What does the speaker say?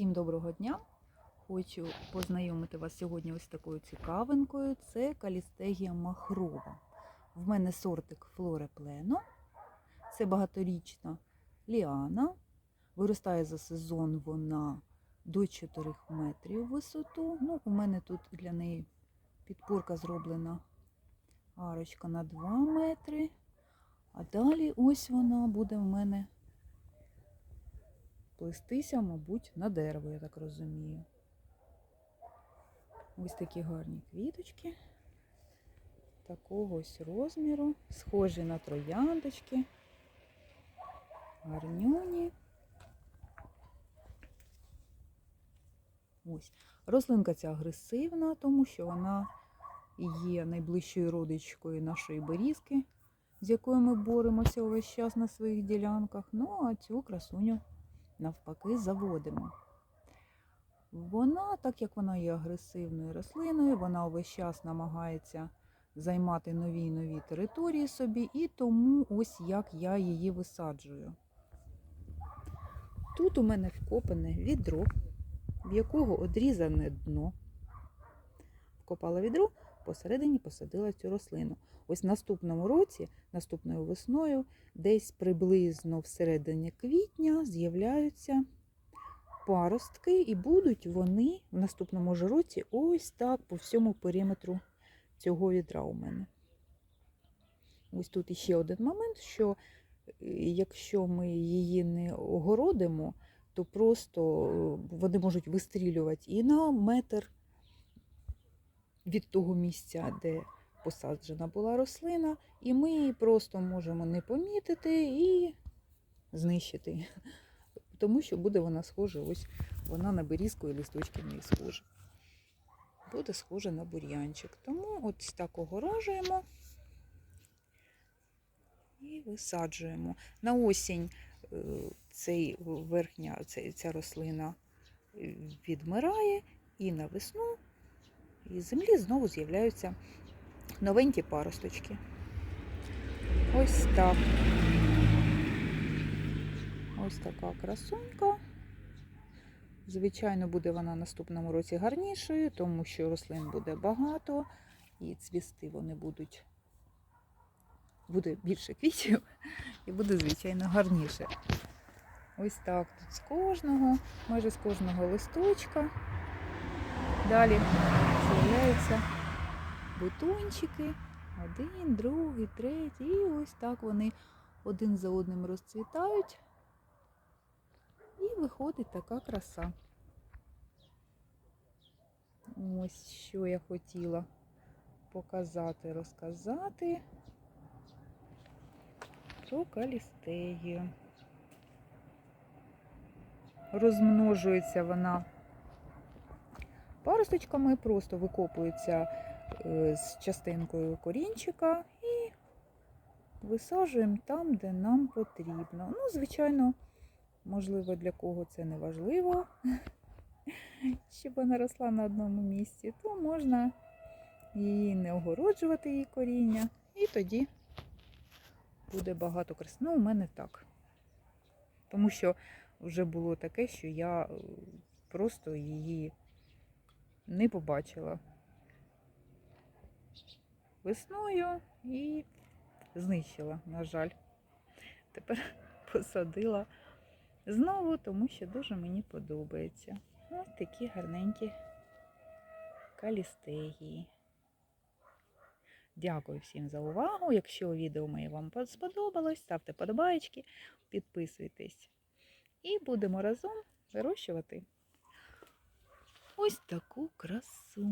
Всім доброго дня! Хочу познайомити вас сьогодні ось такою цікавинкою. Це калістегія махрова. В мене сортик Флоре Плено. Це багаторічна ліана. Виростає за сезон вона до 4 метрів висоту. Ну, у мене тут для неї підпорка зроблена арочка на 2 метри. А далі ось вона буде в мене плестися, мабуть, на дерево, я так розумію. Ось такі гарні квіточки. Такого ось розміру, схожі на трояндочки. Гарнюні. Ось. Рослинка ця агресивна, тому що вона є найближчою родичкою нашої берізки, з якою ми боремося увесь час на своїх ділянках. Ну, а цю красуню навпаки заводимо. Вона, так як вона є агресивною рослиною, вона увесь час намагається займати нові і нові території собі, і тому ось як я її висаджую. Тут у мене вкопане відро, в якого одрізане дно. Вкопала відро, посередині посадила цю рослину. Ось наступному році, наступною весною, десь приблизно всередині квітня з'являються паростки, і будуть вони в наступному ж році ось так по всьому периметру цього відра у мене. Ось тут іще один момент, що е, якщо ми її не огородимо, то просто е, вони можуть вистрілювати і на метр від того місця, де посаджена була рослина, і ми її просто можемо не помітити і знищити. Тому що буде вона схожа, ось вона на берізку і листочки в неї схожі. Буде схожа на бур'янчик. Тому ось так огорожуємо і висаджуємо. На осінь е, цей верхня, ця рослина е, відмирає, і на весну із землі знову з'являються новенькі паросточки. Ось так. Ось така красунька. Звичайно, буде вона наступному році гарнішою, тому що рослин буде багато, і цвісти вони будуть, буде більше квітів, і буде, звичайно, гарніше. Ось так тут з кожного, майже з кожного листочка. Далі з'являються бутончики. Один, другий, третій. І ось так вони один за одним розцвітають. І виходить така краса. Ось що я хотіла показати, розказати про калістегію. Розмножується вона паросточками, просто викопується е, з частинкою корінчика і висаджуємо там, де нам потрібно. Ну, звичайно, можливо, для кого це не важливо, щоб вона росла на одному місці, то можна її не огороджувати її коріння, і тоді буде багато краси. Ну, у мене так. Тому що вже було таке, що я е, просто її не побачила весною і знищила, на жаль. Тепер посадила знову, тому що дуже мені подобається. Ось такі гарненькі калістегії. Дякую всім за увагу. Якщо відео моє вам сподобалось, ставте подобаєчки, підписуйтесь. І будемо разом вирощувати ось таку красу.